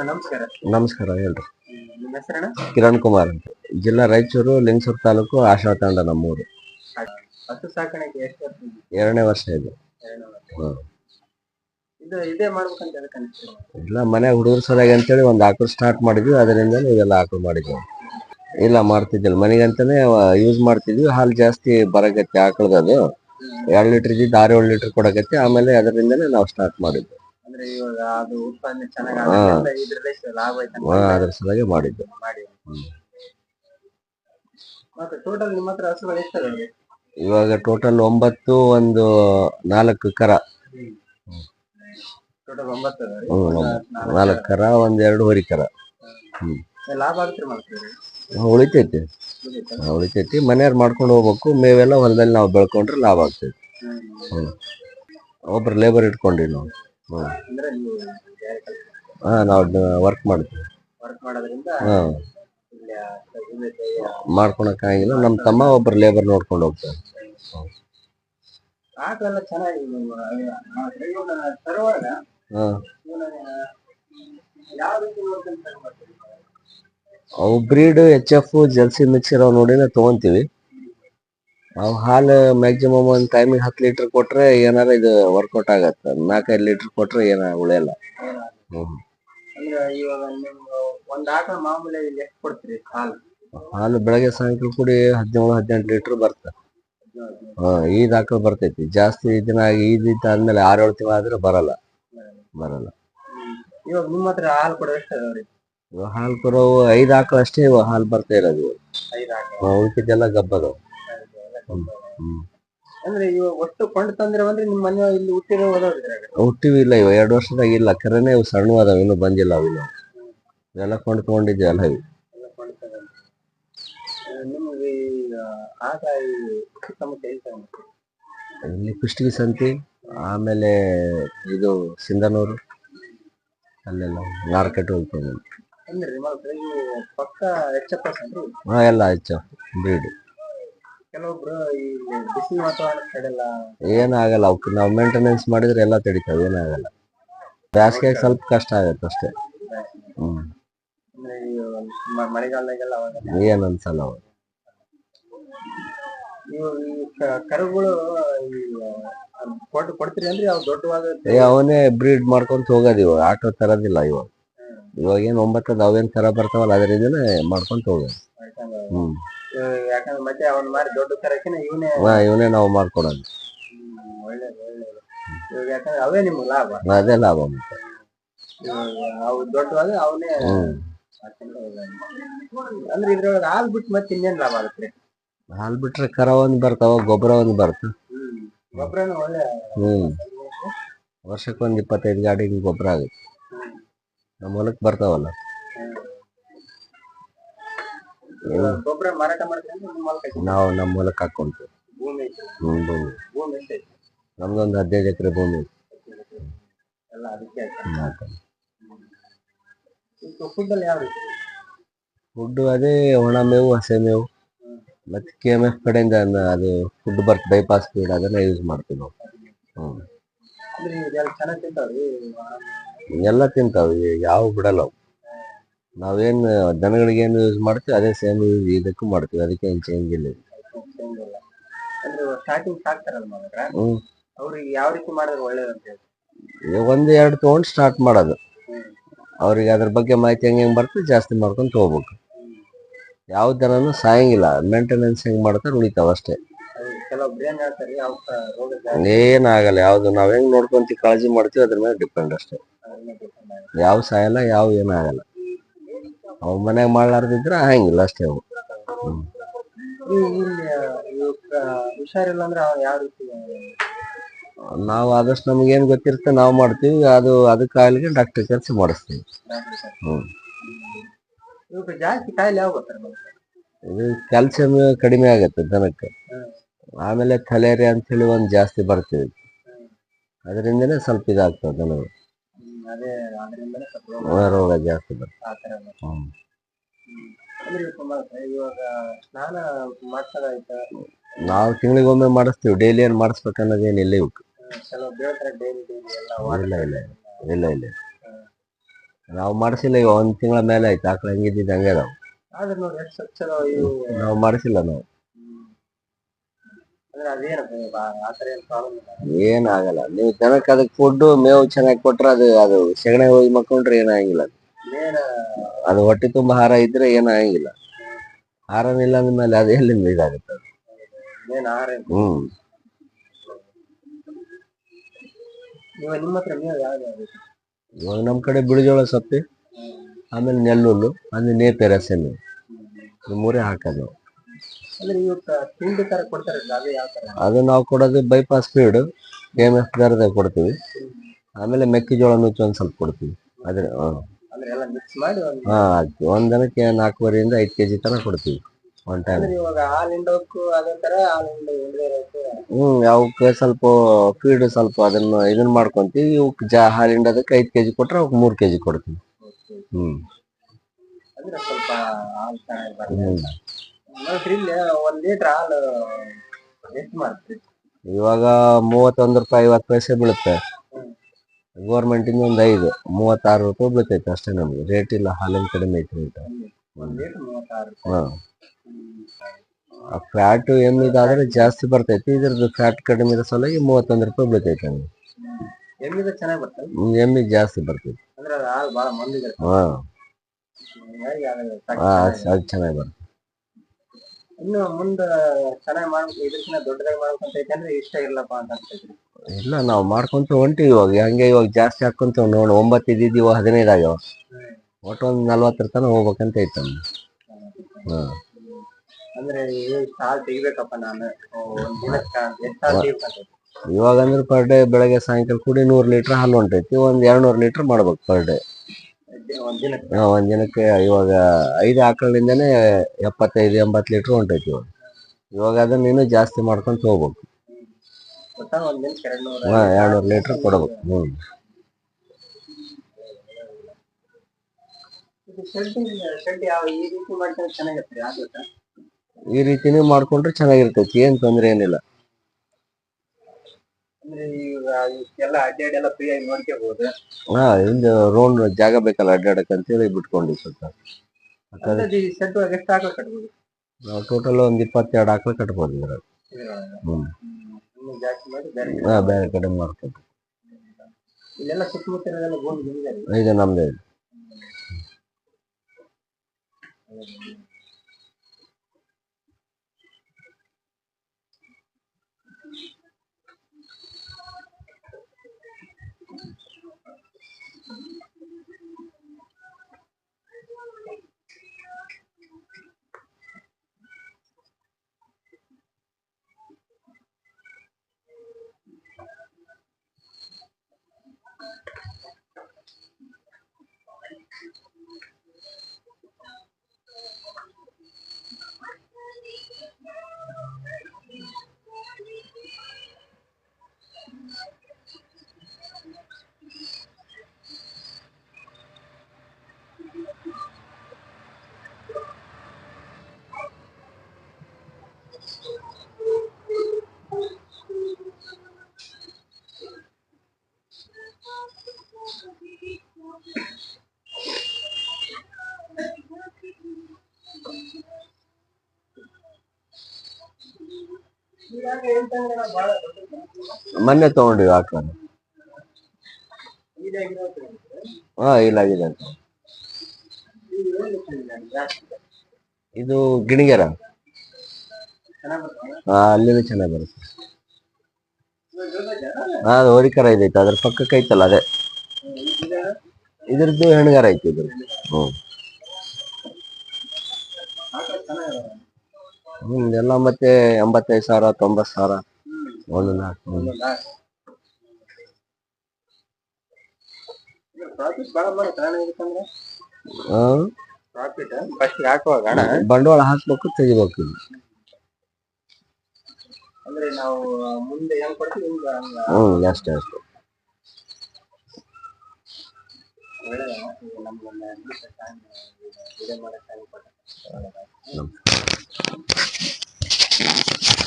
ನಮಸ್ಕಾರ. ನಮಸ್ಕಾರ ಹೇಳ್ರಿ. ನಿಮ್ಮ ಹೆಸರಣ್ಣ ಕಿರಣ್ ಕುಮಾರ್ ಅಂತ. ಜಿಲ್ಲಾ ರಾಯಚೂರು ಲಿಂಗಸೂರ್ ತಾಲೂಕು ಆಶಾ ತಾಂಡ ನಮ್ಮೂರು. ಹಸು ಸಾಕಾಣಿಕೆ ಎಷ್ಟು ವರ್ಷ ಇದೆ? ಎರಡನೇ ವರ್ಷ ಇದು. ಎರಡನೇ ವರ್ಷ. ಹ್ಮ್. ಇದು ಇದೇ ಮಾಡ್ಬೇಕಂತ ಅದಕ್ಕೆ ಅನಿಸ್ತು ಇಲ್ಲ ಮನೆ ಹುಡುಗರ ಸಲಾಗಿ ಅಂತೇಳಿ ಒಂದು ಆಕಳು ಸ್ಟಾರ್ಟ್ ಮಾಡಿದ್ವಿ. ಅದರಿಂದ ಇದೆಲ್ಲ ಆಕಳು ಮಾಡಿದ್ವಿ. ಇಲ್ಲ ಮಾಡ್ತಿದ್ದಿಲ್ಲ. ಮನೆಗಂತಾನೆ ಯೂಸ್ ಮಾಡ್ತಿದ್ವಿ. ಹಾಲು ಜಾಸ್ತಿ ಬರಗತ್ತೆ ಆಕಳದ ಅದು. ಎರಡು ಲೀಟರ್ ಇದ್ದಿದ್ದು ಆರು ಏಳು ಲೀಟರ್ ಕೊಡಗತ್ತೆ ಆಮೇಲೆ ಅದರಿಂದನೇ ನಾವು ಸ್ಟಾರ್ಟ್ ಮಾಡಿದ್ವಿ ಅಂದ್ರೆ ಇವಾಗ ಅದು ಉತ್ಪಾದನೆ ಚೆನ್ನಾಗಿ ಹಾ. ಇದ್ರಲ್ಲೇ ಲಾಭ ಐತೆ ಹಾ, ಅದ್ರ ಸಲುವಾಗಿ ಮಾಡಿದ್ದು. ಮಾಡಿ ಮತ್ತೆ ಟೋಟಲ್ ನಿಮ್ಮ ಹತ್ರ ಹಸುಗಳು ಎಷ್ಟಿದಾವೆ ಇವಾಗ ಟೋಟಲ್ ಒಂಬತ್ತು ಒಂದು ನಾಲ್ಕು ಕರ. ಟೋಟಲ್ ಒಂಬತ್ತು ನಾಲ್ಕು ಕರ. ಒಂದ್ ಎರಡು ಹೊರಿ ಕರ. ಹ್ಮ್. ಲಾಭ ಆಗುತ್ತೆ ಮಾಡ್ತೀವಿ ಹಾ, ಉಳಿತೈತಿ. ಉಳಿತೈತಿ? ಮನೆಯವ್ರು ಮಾಡ್ಕೊಂಡು ಹೋಗ್ಬೇಕು. ಮೇವೆಲ್ಲ ಹೊಲದಲ್ಲಿ ನಾವು ಬೆಳ್ಕೊಂಡ್ರೆ ಲಾಭ ಆಗ್ತೈತಿ. ಹ್ಮ್. ಒಬ್ರು ಲೇಬರ್ ಇಟ್ಕೊಂಡಿ ನಾವು ಹ್ಮ್ ಅಂದ್ರೆ ನೀವು ಬೇರೆ ಕೆಲಸ ಹಾ ನಾವು ವರ್ಕ್ ಮಾಡ್ತೀವಿ. ವರ್ಕ್ ಮಾಡೋದ್ರಿಂದ ಹಾ. ಇಲ್ಲಿ ಆ ಭೂಮಿ ಮಾಡ್ಕೊಳಕ್ ಆಗಿಲ್ಲ. ನಮ್ಮ ತಮ್ಮ ಒಬ್ಬರು ಲೇಬರ್ ನೋಡ್ಕೊಂಡು ಹೋಗ್ತಾರೆ. ಆಕಳೆಲ್ಲ ಚೆನ್ನಾಗಿ ಇವನ್ನ ತರುವಾಗ ಹಾ. ಇವನ್ನ ಯಾವ ರೀತಿ ನೋಡ್ಕೊಂಡು ತಗೊಂಡ್ ಅವು breed H F Jersey mix ಇರೋ ನೋಡಿನ ತಗೊಂತೀವಿ. ಅವು ಹಾಲು ಮ್ಯಾಕ್ಸಿಮಮ್ ಒಂದು ಟೈಮಿಗೆ ಹತ್ತು ಲೀಟರ್ ಕೊಟ್ರೆ ಏನಾರ ಇದು ವರ್ಕೌಟ್ ಆಗತ್ತೆ. ನಾಲ್ಕೈದು ಲೀಟರ್ ಕೊಟ್ರೆ ಏನ ಉಳಿಯಲ್ಲ. ಹ್ಮ್. ಅಂದ್ರೆ ಇವಾಗ ನೀವು ಒಂದ್ ಆಕಳ ಮಾಮೂಲಿ ಎಷ್ಟು ಕೊಡ್ತೀರಿ ಹಾಲು? ಹಾಲು ಬೆಳಗ್ಗೆ ಸಾಯಂಕಾಲ ಕೂಡಿ ಹದಿನೇಳು ಹದಿನೆಂಟು ಲೀಟರ್ ಬರ್ತದೆ ಹಾ ಈದ್ ಆಕಳು ಬರ್ತೈತಿ. ಜಾಸ್ತಿ ದಿನ ಆಗಿ ಈದ್ ಇತ್ತು ಆದ್ಮೇಲೆ ಆರೇಳು ತಿಂಗಳು ಆದ್ರೆ ಬರಲ್ಲ. ಬರಲ್ಲ. ಇವಾಗ ನಿಮ್ಮ ಹತ್ರ ಹಾಲು ಕೊಡೋ ಎಷ್ಟು ಅದಾವ್ರಿ ಇವಾಗ ಹಾಲು ಐದು ಆಕಳು ಅಷ್ಟೇ ಇವಾಗ ಹಾಲು ಬರ್ತಾ ಇರೋದು. ಐದು ಆಕಳ. ಉಳ್ಕಿದ್ದೆಲ್ಲ ಗಬ್ಬದವು ಅಂದ್ರೆ ಇವಾಗ ಒಟ್ಟು ಕೊಂಡು ತಂದ್ರೆ ಅಂದ್ರೆ ನಿಮ್ಮ ಮನೆ ಇಲ್ಲಿ ಹುಟ್ಟಿರೋ ಹುಟ್ಟಿವಿ ಇಲ್ಲ ಇವ ಎರಡು ವರ್ಷದಾಗ ಇಲ್ಲ. ಕರೆನೇ ಇವು ಸಣ್ಣ ಅದಾವ ಇನ್ನೂ ಬಂದಿಲ್ಲ ಅವು ಇನ್ನು. ಅಲ್ಲ ಎಲ್ಲ ಇವು. ಕೊಂಡು ತಗೊಂಡು ಆ, ನಿಮ್ಗೆ ಈಗ ಆಕಳ ಈ ಸುತ್ತಮುತ್ತ ಎಲ್ಲಿ ತಗೊಂಡ್ರಿ? ಇಲ್ಲಿ ಕುಷ್ಟಗಿ ಸಂತಿ ಆಮೇಲೆ ಇದು ಸಿಂಧನೂರು ಅಲ್ಲೆಲ್ಲ ಮಾರ್ಕೆಟ್ ಹೋಗ್ತದೆ. ಹಾ ಎಲ್ಲ ಹೆಚ್ಚು ಬ್ರೀಡ್ ಕೆಲವೊಬ್ರು ಈ ಬಿಸಿಲು ವಾತಾವರಣ ಏನಾಗಲ್ಲ ಅವಕ್ಕೆ ನಾವು ಮೇಂಟೆನೆನ್ಸ್ ಮಾಡಿದ್ರೆ ಎಲ್ಲ ತಡಿತಾವೆ ಏನಾಗಲ್ಲ. ಬೇಸಿಗೆ ಸ್ವಲ್ಪ ಕಷ್ಟ ಆಗತ್ತೆ ಅಷ್ಟೇ. ಹ್ಮ್. ಅಂದ್ರೆ ಈ ಮ- ಮಳೆಗಾಲದಾಗೆಲ್ಲ ಅವಾಗ ಏನ್ ಅನ್ಸಲ್ಲ ಅವಾಗ. ನೀವು ಈ ಕ- ಕರುಗಳು ಈ ಅದ್ ಕೊಟ್ಟು ಕೊಡ್ತೀರಿ ಅಂದ್ರೆ ಅವು ದೊಡ್ಡವಾದ ಏ ಅವನೇ ಬ್ರೀಡ್ ಮಾಡ್ಕೊಂತ ಹೋಗೋದು ಇವಾಗ ಆಟೋ ತರೋದಿಲ್ಲ ಇವಾಗ. ಇವಾಗ ಏನ್ ಒಂಬತ್ತದ ಅವೇನ್ ತರ ಬರ್ತಾವಲ್ಲ ಅದರಿಂದನೇ ಮಾಡ್ಕೊಂತ ಹೋಗೋದು. ಹ್ಮ್. ಯಾಕಂದ್ರೆ ಮತ್ತೆ ಅವನ್ ಮಾರಿ ದೊಡ್ಡ ಕರಕಿನ ಇವನೇ ಹಾ ಇವನೇ ನಾವು ಮಾಡ್ಕೊಡೋದು. ಒಳ್ಳೇದು ಒಳ್ಳೇದು. ಇವಾಗ ಯಾಕಂದ್ರೆ ಅವೇ ನಿಮ್ಗೆ ಲಾಭ. ಅದೇ ಲಾಭ ಮತ್ತೆ. ಅವು ದೊಡ್ಡವಾದ ಅವನೇ. ಅಂದ್ರೆ ಇದ್ರೊಳಗೆ ಹಾಲ್ ಬಿಟ್ಟು ಮತ್ತೆ ಇನ್ನೇನ್ ಲಾಭ ಆಗುತ್ತೆ? ಹಾಲು ಬಿಟ್ರೆ ಕರ ಒಂದು ಬರ್ತಾವ ಗೊಬ್ಬರ ಒಂದು ಬರ್ತ ಗೊಬ್ಬರನು ಒಳ್ಳೆ ಹ್ಮ್. ವರ್ಷಕ್ಕೆ ಒಂದ್ ಇಪ್ಪತ್ತೈದು ಗಾಡಿ ಗೊಬ್ಬರ ಆಗುತ್ತೆ. ನಮ್ಮ ಹೊಲಕ್ ಬರ್ತಾವಲ್ಲ. ಗೊಬ್ಬರ ಮಾರಾಟ ನಾವು ನಮ್ಮ ಮೂಲಕ ಹಾಕೊಂತೀವಿ ಭೂಮಿ. ಭೂಮಿ. ನಮ್ದೊಂದು ಹದಿನೈದು ಎಕರೆ ಭೂಮಿ ಎಲ್ಲ ಅದಕ್ಕೆ ಹಾಕ್ತಾರೆ. ಹ್ಮ್, ಹಾಕ್ಕೊಂಡು. ಈಗ ಫುಡ್ ಅಲ್ಲಿ ಯಾವ ರೀತಿ? ಫುಡ್ ಅದೇ ಒಣ ಮೇವು ಹಸೆ ಮೇವು. ಮತ್ತೆ ಕೆ ಎಂ ಎಫ್ ಕಡೆಯಿಂದ ಅದು ಫುಡ್ ಬರ್ತ್ ಬೈಪಾಸ್ ಫೀಡ್ ಅದನ್ನ ಯೂಸ್ ಮಾಡ್ತೀವಿ ನಾವು. ತಿಂತಾವ್ರಿ? ಎಲ್ಲ ತಿಂತಾವೆ ಯಾವ ಬಿಡಲ್ಲ ಅವು. ನಾವೇನ್ ದನಗಳಿಗೆ ಏನು ಯೂಸ್ ಮಾಡ್ತೀವಿ ಅದೇ ಸೇಮ್ ಯೂಸ್ ಇದಕ್ಕೂ ಮಾಡ್ತೀವಿ. ಅದಕ್ಕೆ ಏನು ಚೇಂಜ್ ಇಲ್ಲ. ಸ್ಟಾರ್ಟಿಂಗ್ ಸಾಕ್ತಾರಲ್ಲ ಮಾಡಿದ್ರ ಹ್ಮ್. ಅವ್ರಿಗೆ ಯಾವ ರೀತಿ ಮಾಡಿದ್ರೆ ಅಂತ ಹೇಳಿ. ಒಂದು ಎರಡು ತೊಗೊಂಡು ಸ್ಟಾರ್ಟ್ ಮಾಡೋದು. ಅವ್ರಿಗೆ ಅದ್ರ ಬಗ್ಗೆ ಮಾಹಿತಿ ಹೆಂಗೆ ಹೆಂಗೆ ಬರ್ತದೆ ಜಾಸ್ತಿ ಮಾಡ್ಕೊಂಡು ಹೋಗ್ಬೇಕು ಯಾವ ದನನು ಸಾಯಂಗಿಲ್ಲ. ಮೇಂಟೆನೆನ್ಸ್ ಹೆಂಗ್ ಮಾಡ್ತಾರೆ ಉಳಿತಾವ ಅಷ್ಟೇ. ಅದು ಕೆಲವೊಬ್ರು ಏನ್ ಹೇಳ್ತಾರೆ ಯಾವ ರೋಗ ಏನಾಗಲ್ಲ ಯಾವ್ದು ನಾವ್ ಹೆಂಗ್ ನೋಡ್ಕೊಂತೀವಿ ಕಾಳಜಿ ಮಾಡ್ತೀವಿ ಅದ್ರ ಮೇಲೆ ಡಿಪೆಂಡ್ ಅಷ್ಟೇ. ಯಾವ ಸಾಯಲ್ಲ ಯಾವ ಏನಾಗಲ್ಲ ಅವ್ ಮನ್ಯಾಗ ಮಾಡ್ಲಾರ್ದಿದ್ರ ಹಂಗಿಲ್ಲ ಅಷ್ಟೇ ಅವು ಹುಷಾರಿಲ್ಲ ಅಂದ್ರೆ ಅವ್ರು ಯಾವ ರೀತಿ ನಾವು ಆದಷ್ಟು ನಮ್ಗೆ ಏನ್ ಗೊತ್ತಿರುತ್ತೆ ನಾವು ಮಾಡ್ತೀವಿ ಅದು ಅದಕ್ಕಾಗಲಿಗೆ ಡಾಕ್ಟರ್ ಕೆಲಸ ಮಾಡಿಸ್ತೀವಿ. ಹ್ಞೂ ಇವಕ್ಕೆ ಜಾಸ್ತಿ ಕಾಯಿಲೆ ಯಾವ ಬರ್ತಾರೆ ಇದು ಕ್ಯಾಲ್ಸಿಯಂ ಕಡಿಮೆ ಆಗತ್ತೆ ದನಕ್ಕೆ. ಆಮೇಲೆ ಕಲೇರಿ ಅಂತ ಹೇಳಿ ಒಂದ್ ಜಾಸ್ತಿ ಬರ್ತೀವಿ ಅದರಿಂದನೇ ಸ್ವಲ್ಪ ಇದಾಗ್ತದೆ ದನಗಳು. ರೋಗ ಜಾಸ್ತಿ ಬರ್ತದೆ. ಹ್ಮ್. ನಾವು ತಿಂಗಳಿಗೊಮ್ಮೆ ಮಾಡಿಸ್ತೀವಿ. ಡೈಲಿ ಏನ್ ಮಾಡಿಸ್ಬೇಕು ಇಲ್ಲ ಇವಕ್ಕೆ ಇಲ್ಲ ಇಲ್ಲ ಇಲ್ಲ ಇಲ್ಲ ನಾವು ಮಾಡಿಸಿಲ್ಲ ಈಗ ಒಂದ್ ತಿಂಗಳ ಮೇಲೆ ಆಯ್ತು. ಆಕಳ ಹೆಂಗಿದ್ದಿದ್ದು ಹಂಗೆ ನಾವು ಆದ್ರೆ ನೋಡಿ ಎಷ್ಟು ಸ್ವಚ್ಛ ಇವು. ನಾವು ಮಾಡಿಸಿಲ್ಲ ನಾವು ಅಂದ್ರೆ ಅದೇನಪ್ಪ ಆತರ ಏನು ಪ್ರಾಬ್ಲಮ್ ಇಲ್ಲ ಏನಾಗಲ್ಲ ನೀವು ಜನಕ್ಕೆ ಅದಕ್ಕೆ ಫುಡ್ ಮೇವು ಚೆನ್ನಾಗಿ ಕೊಟ್ರೆ ಅದು ಅದು ಸೆಗಣಿ ಹೋಗಿ ಮಕ್ಕೊಂಡ್ರೆ ಏನಾಗಿಲ್ಲ ಅದು. ಹೊಟ್ಟೆ ತುಂಬಾ ಹಾರ ಇದ್ರೆ ಏನಾಗಿಲ್ಲ ಹಾರನಿಲ್ಲ ಅಂದ್ಮೇಲೆ ಅದು ಎಲ್ಲಿಂದ ಇದಾಗುತ್ತೆ? ಹ್ಮ್. ಇವಾಗ ನಿಮ್ಮ ಕಡೆ ಬಿಳಿಜೋಳ ಸೊಪ್ಪಿ ಆಮೇಲೆ ನೆಲ್ಲುಲ್ಲು ಅಂದ್ರೆ ನೇಪೇರ ಸೆನ್ನು ಈ ಮೂರೇ ಹಾಕೋದು. ಅಂದ್ರೆ ಇವತ್ತು ತಿಂಡಿ ತರ ಕೊಡ್ತಾರಲ್ಲ ಅದು ಯಾವ ತರ? ಅದು ನಾವು ಕೊಡೋದು bypass feed K M F ದರದಾಗ ಕೊಡ್ತೀವಿ. ಆಮೇಲೆ ಮೆಕ್ಕೆಜೋಳ ನುಚ್ಚು ಒಂದ್ ಸ್ವಲ್ಪ ಕೊಡ್ತೀವಿ. ಅದ್ರ. ಅಂದ್ರೆ ಎಲ್ಲ ಮಿಕ್ಸ್ ಮಾಡಿ ಒಂದು ಹಾ ಅದ್ಕೆ ಒಂದ್ ದನಕ್ಕೆ ನಾಲ್ಕೂವರೆಯಿಂದ ಐದ್ ಕೆಜಿ ತನಕ ಕೊಡ್ತೀವಿ. ಒನ್ ಟೈಮ್ ಅಂದ್ರೆ ಇವಾಗ ಹಾಲು ಹಿಂಡೋಕ್ಕೂ ಅದೇ ತರ ಹಾಲು ಹಿಂಡು ಹಿಂಡದೇ ಇರೋಕ್ಕೂ ಹ್ಮ್ ಅವಕ್ಕೆ ಸ್ವಲ್ಪ ಫೀಡ್ ಸ್ವಲ್ಪ ಅದನ್ನ ಇದನ್ನ ಮಾಡ್ಕೊಂತೀವಿ. ಇವಕ್ಕೆ ಜಾ ಹಾಲು ಹಿಂಡೋದಕ್ಕೆ ಐದು ಕೆಜಿ ಕೊಟ್ರೆ ಅವಕ್ಕೆ ಮೂರ್ ಕೆಜಿ ಕೊಡ್ತೀವಿ. ಹ್ಮ್. ಅಂದ್ರೆ ಸ್ವಲ್ಪ ಹಾಲು ಚೆನ್ನಾಗಿ ಬರ್ತದೆ. ಒಂದ್ ಲೀಟರ್ ಹಾಲು ಎಷ್ಟು ಮಾಡ್ತೀರಿ ಇವಾಗ ಮೂವತ್ತೊಂದು ರೂಪಾಯಿ ಐವತ್ತು ಪೈಸೆ ಬೀಳುತ್ತೆ. ಗೌರ್ಮೆಂಟ್ ಇಂದ ಒಂದು ಐದು ಮೂವತ್ತಾರು ರೂಪಾಯಿ ಬೀಳ್ತೈತೆ ಅಷ್ಟೇ ನಮ್ಗೆ. ರೇಟ್ ಇಲ್ಲ ಹಾಲಿನ ಕಡಿಮೆ ಐತಿ ರೇಟ್ ಒಂದ್ ಲೀಟರ್ ಮೂವತ್ತಾರು ಹಾ. ಫ್ಯಾಟ್ ಎಮ್ಮಿದಾದ್ರೆ ಜಾಸ್ತಿ ಬರ್ತೈತಿ. ಇದ್ರದ್ದು ಫ್ಯಾಟ್ ಕಡಿಮೆ ಇರೋ ಸಲುವಾಗಿ ಮೂವತ್ತೊಂದು ರೂಪಾಯಿ ಬೀಳ್ತೈತೆ ನಮ್ಗೆ. ಎಮ್ಮಿದ ಚೆನ್ನಾಗಿ ಬರ್ತದೆ? ಹ್ಮ್, ಎಮ್ಮಿ ಜಾಸ್ತಿ ಬರ್ತೈತಿ. ಅಂದ್ರೆ ಅದು ಹಾಲು ಬಹಳ ಮಂದಿಗೆ ಹಾ. ಅದು ಚೆನ್ನಾಗಿ ಬರ್ತದೆ ಇನ್ನು ಮುಂದೆ ಚೆನ್ನಾಗಿ ಮಾಡ್ಬೇಕು ಇದಕ್ಕಿಂತ ದೊಡ್ಡದಾಗಿ ಮಾಡ್ಬೇಕು ಅಂತ ಐತೆ ಅಂದ್ರೆ ಇಷ್ಟ ಇರಲ್ಲಪ್ಪ ಅಂತ ಅನ್ಸೈತ್ರಿ ಇಲ್ಲ ನಾವು ಮಾಡ್ಕೊಂತ ಹೊಂಟಿವಿ ಇವಾಗ. ಹಂಗೆ ಇವಾಗ ಜಾಸ್ತಿ ಹಾಕೊಂತ ನೋಡು ಒಂಬತ್ತು ಇದ್ದಿದ್ದು ಇವಾಗ ಹದಿನೈದು ಆಗ್ಯಾವ ಒಟ್ಟು ಒಂದು ನಲ್ವತ್ತರ ತನಕ ಹೋಗ್ಬೇಕಂತ ಐತೆ ಹಾಂ. ಅಂದ್ರೆ ಇಷ್ಟು ಹಾಲು ತೆಗಿಬೇಕಪ್ಪ ನಾನು. ಒಂದ್ ದಿನಕ್ಕೆ ಎಷ್ಟು ಹಾಲು ತೆಗಿಬೇಕಂತ? ಇವಾಗ ಅಂದ್ರೆ ಪರ್ ಡೇ ಬೆಳಗ್ಗೆ ಸಾಯಂಕಾಲ ಕೂಡಿ ನೂರು ಲೀಟರ್ ಹಾಲು ಹೊಂಟೈತಿ ಒಂದ್ ಎರಡ್ನೂರು ಲೀಟರ್ ಮಾಡ್ಬೇಕು ಪರ್ ಡೇ ಒಂದ್ ದಿನಕ್ಕೆ ಇವಾಗ ಐದು ಆಕಳಿಂದನೇ ಎಪ್ಪತ್ತೈದು ಎಂಬತ್ತು ಲೀಟರ್ ಹೊಂಟೈತಿ ಇವಾಗ. ಇವಾಗ ಅದನ್ನ ಇನ್ನೂ ಜಾಸ್ತಿ ಮಾಡ್ಕೊಂತ ಹೋಗ್ಬೇಕು ಹಾ ಎರಡ್ನೂರು ಲೀಟರ್ ಕೊಡ್ಬೇಕು. ಹ್ಮ್. ಈ ರೀತಿನೇ ಮಾಡ್ಕೊಂಡ್ರೆ ಚೆನ್ನಾಗಿರ್ತೈತಿ ಏನ್ ತೊಂದ್ರೆ ಏನಿಲ್ಲ. ಅಂದ್ರೆ ಈಗ ಎಲ್ಲ ಫ್ರೀ ಆಗಿ ನೋಡ್ಕೋಬಹುದು ಹಾ ರೌಂಡ್ ಜಾಗ ಬೇಕಲ್ಲ ಅಡ್ಡಾಡಕ್ ಅಂತೇಳಿ ಬಿಟ್ಕೊಂಡಿ ಸ್ವಲ್ಪ. ಎಷ್ಟು ಕಟ್ಬೋದು? ನಾವು ಟೋಟಲ್ ಒಂದ್ ಇಪ್ಪತ್ತೆರಡು ಆಕಳು ಕಟ್ಬೋದು ಇನ್ನು ಜಾಸ್ತಿ ಮಾಡಿ ಬೇರೆ ಹಾ ಬೇರೆ ಕಡೆ ಮಾಡ್ಕೊಂಡು. ಇಲ್ಲೆಲ್ಲ ಸುತ್ತಮುತ್ತಲೆಲ್ಲ ಇದು ನಮ್ದೇ. ಇದು. ಮೊನ್ನೆ ತಗೊಂಡಿವಿ ಆಕಳ ಹಾ, ಇಲ್ಲ ಆಗಿದೆ ಅಂತ ಇದು ಗಿಣಿಗೆರ. ಹಾ, ಅಲ್ಲಿನೂ ಚೆನ್ನಾಗಿ ಬರುತ್ತೆ. ಹಾ, ಅದು ಹೋರಿಕರ ಇದೈತೆ, ಅದ್ರ ಪಕ್ಕಕ್ಕೆ ಐತಲ್ಲ, ಅದೇ. ಇದ್ರದ್ದು ಹೆಣ್ಗಾರ ಐತಿ ಇದ್ರ ಹ್ಮ್. ಹ್ಮ್, ಎಲ್ಲ ಮತ್ತೆ ಎಂಬತ್ತೈದು ಸಾವಿರ, ತೊಂಬತ್ತು ಸಾವಿರ. ಒಂದು ನಾಲ್ಕು ಬಂಡವಾಳ ಹಾಕ್ಬೇಕು, ತೆಗಿಬೇಕು ಇದು. ಹ್ಮ್, ಅಷ್ಟೇ ಅಷ್ಟೇ. ನಮಸ್ಕಾರ 何だっけ?